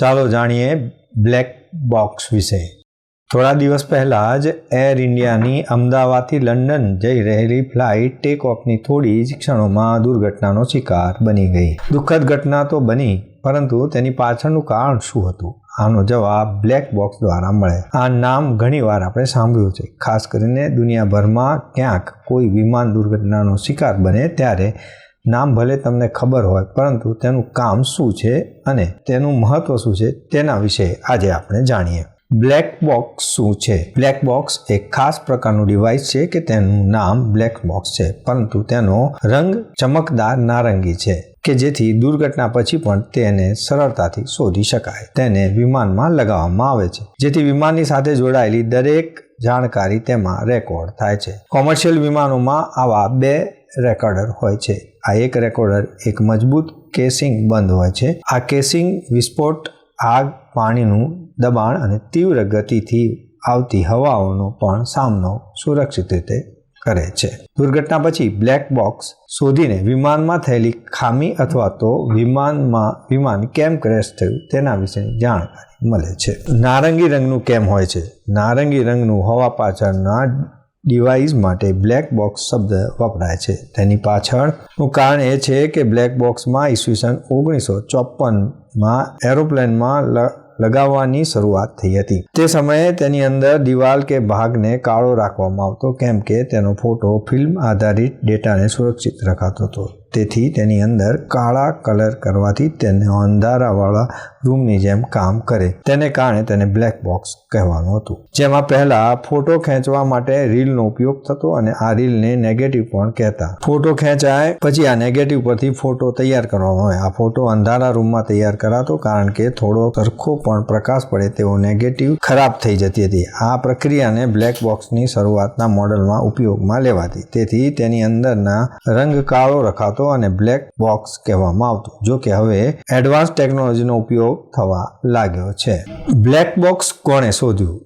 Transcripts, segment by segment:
ચાલો જાણીએ black box વિશે. થોડા દિવસ પહેલાં જ એર ઇન્ડિયાની અમદાવાદથી લંડન જઈ રહેલી ફ્લાઇટ ટેક ઓફની થોડી જ ક્ષણોમાં દુર્ઘટનાનો શિકાર બની ગઈ. દુઃખદ ઘટના તો બની, પરંતુ તેની પાછળનું કારણ શું હતું? આનો જવાબ બ્લેક બોક્સ દ્વારા મળે. આ નામ ઘણીવાર આપણે સાંભળ્યું છે. ખાસ કરીને દુનિયાભરમાં ક્યાંક કોઈ વિમાન દુર્ઘટનાનો શિકાર બને ત્યારે નામ ભલે તમને ખબર હોય, પરંતુ તેનું કામ શું છે અને તેનું મહત્વ શું છે તેના વિશે આજે આપણે જાણીએ. બ્લેક બોક્સ શું છે? બ્લેક બોક્સ એક ખાસ પ્રકારનું ડિવાઇસ છે કે તેનું નામ બ્લેક બોક્સ છે, પરંતુ તેનો રંગ ચમકદાર નારંગી છે, કે જેથી દુર્ઘટના પછી પણ તેને સરળતાથી શોધી શકાય. તેને વિમાનમાં લગાવવામાં આવે છે, જેથી વિમાનની સાથે જોડાયેલી દરેક જાણકારી તેમાં રેકોર્ડ થાય છે. કોમર્શિયલ વિમાનોમાં આવા બે રેકોર્ડર હોય છે. આ એક રેકોર્ડર, એક મજબૂત કેસિંગ બંધ હોય છે. આ કેસિંગ વિસ્ફોટ, આગ, પાણીનું દબાણ અને તીવ્ર ગતિથી આવતી હવાઓનો પણ સામનો સુરક્ષિત રીતે કરે છે. દુર્ઘટના પછી બ્લેક બોક્સ શોધીને વિમાનમાં થયેલી ખામી અથવા તો વિમાનમાં વિમાન કેમ ક્રેશ થયું તેના વિશેની જાણકારી મળે છે. નારંગી રંગનું કેમ હોય છે? નારંગી રંગનું હવા પાછળના ડિવાઇસ માટે બ્લેક બોક્સ શબ્દ વપરાય છે. તેની પાછળનું કારણ એ છે કે બ્લેક બોક્સમાં ઈસવીસન ઓગણીસો ચોપનમાં એરોપ્લેનમાં લગાવવાની શરૂઆત થઈ હતી. તે સમયે તેની અંદર દિવાલ કે ભાગને કાળો રાખવામાં આવતો, કેમ કે તેનો ફોટો ફિલ્મ આધારિત ડેટાને સુરક્ષિત રખાતો હતો. તેથી તેની અંદર કાળા કલર કરવાથી તેને અંધારાવાળા રૂમની જેમ કામ કરે. તેને કારણે તેને બ્લેક બોક્સ કહેવાનું હતું. જેમાં પહેલા ફોટો ખેંચવા માટે રીલનો ઉપયોગ થતો અને આ રીલને નેગેટિવ પણ કહેતા. ફોટો ખેંચાય, પછી આ નેગેટિવ પરથી ફોટો તૈયાર કરવામાં આવે. આ ફોટો અંધારા રૂમમાં તૈયાર કરાતો કારણ કે થોડો સરખો પણ પ્રકાશ પડે તેવો નેગેટિવ ખરાબ થઈ જતી હતી. આ પ્રક્રિયાને બ્લેક બોક્સની શરૂઆતના મોડલમાં ઉપયોગમાં લેવાતી. તેથી તેની અંદરના રંગ કાળો રખાતો અને બ્લેક બોક્સ કહેવામાં આવતું, જો કે હવે એડવાન્સ ટેકનોલોજીનો ઉપયોગ થવા લાગ્યો છે. બ્લેક બોક્સ કોણે શોધ્યું?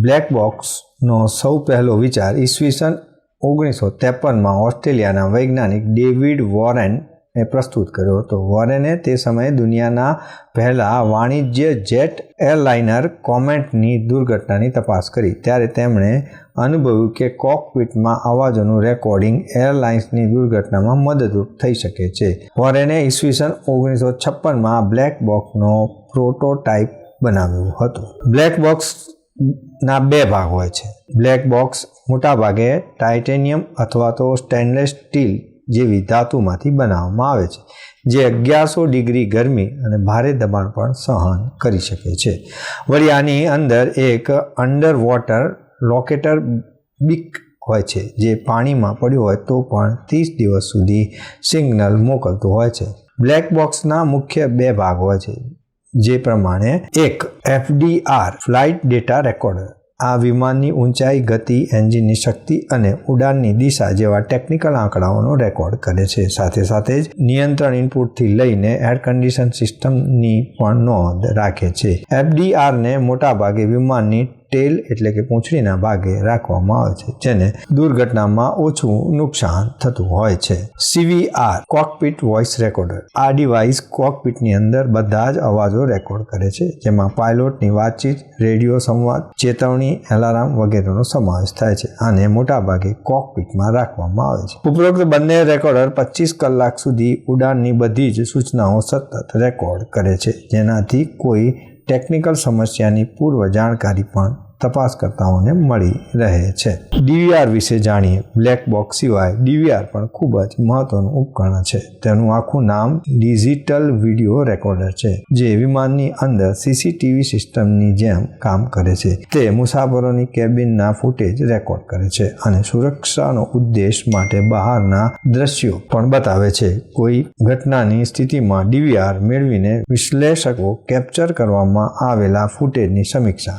બ્લેક બોક્સનો સૌ પહેલો વિચાર ઈસવીસન ઓગણીસો ત્રેપનમાં ઓસ્ટ્રેલિયાના વૈજ્ઞાનિક ડેવિડ વોરેન એ પ્રસ્તુત કર્યો હતો. વોરેને તે સમયે દુનિયાના પહેલા વાણિજ્ય જેટ એરલાઇનર કોમેન્ટની દુર્ઘટનાની તપાસ કરી. ત્યારે તેમણે અનુભવ્યું કે કોકપીટમાં અવાજોનું રેકોર્ડિંગ એરલાઇન્સની દુર્ઘટનામાં મદદરૂપ થઈ શકે છે. વોરેને ઈસવીસન ઓગણીસો છપ્પનમાં બ્લેક બોક્સનો પ્રોટોટાઇપ બનાવ્યું હતું. બ્લેક બોક્સ ના બે ભાગ હોય છે. બ્લેક બોક્સ મોટાભાગે ટાઇટેનિયમ અથવા તો સ્ટેનલેસ સ્ટીલ જેવી ધાતુમાંથી બનાવવામાં આવે છે, જે અગિયારસો ડિગ્રી ગરમી અને ભારે દબાણ પણ સહન કરી શકે છે. વળી અંદર એક અંડર વોટર લોકેટર બીક હોય છે, જે પાણીમાં પડ્યું હોય તો પણ ત્રીસ દિવસ સુધી સિગ્નલ મોકલતું હોય છે. બ્લેક બોક્સના મુખ્ય બે ભાગ હોય છે, જે પ્રમાણે એક એફડીઆર ફ્લાઇટ ડેટા રેકોર્ડર આ વિમાનની ઊંચાઈ, ગતિ, એન્જિનની શક્તિ અને ઉડાનની દિશા જેવા ટેકનિકલ આંકડાઓનો રેકોર્ડ કરે છે. સાથે સાથે જ નિયંત્રણ ઇનપુટથી લઈને એર કન્ડિશન સિસ્ટમની પણ નોંધ રાખે છે. એફડીઆરને મોટાભાગે વિમાનની ટેલ એટલે કે પૂંછડીના ભાગે રાખવામાં આવે છે, જેને દુર્ઘટનામાં ઓછું નુકસાન થતું હોય છે. સીવીઆર કોકપીટ વોઇસ રેકોર્ડર આ ડિવાઇસ કોકપીટની અંદર બધા જ અવાજો રેકોર્ડ કરે છે, જેમાં પાયલોટની વાતચીત રેડિયો સંવાદ, ચેતવણી એલાર્મ વગેરેનો સમાવેશ થાય છે, આને મોટાભાગે કોકપીટમાં રાખવામાં આવે છે. ઉપરોક્ત બંને રેકોર્ડર પચીસ કલાક સુધી ઉડાનની બધી જ સૂચનાઓ સતત રેકોર્ડ કરે છે, જેનાથી કોઈ ટેકનિકલ સમસ્યાની પૂર્વ જાણકારી પણ તપાસકર્તાઓને મળી રહે છે. ડીવીઆર વિશે જાણીએ. બ્લેક બોક્સ સિવાય ડીવીઆર પણ ખૂબ જ મહત્વનું ઉપકરણ છે. તેનું આખું નામ ડિજિટલ વીડિયો રેકોર્ડર છે, જે વિમાનની અંદર સીસીટીવી સિસ્ટમની જેમ કામ કરે છે. તે મુસાફરોની કેબિનના ફૂટેજ રેકોર્ડ કરે છે અને સુરક્ષાનો ઉદ્દેશ માટે બહારના દ્રશ્યો પણ બતાવે છે. કોઈ ઘટનાની સ્થિતિમાં ડીવીઆર મેળવીને વિશ્લેષકો કેપ્ચર કરવામાં આવેલા ફૂટેજની સમીક્ષા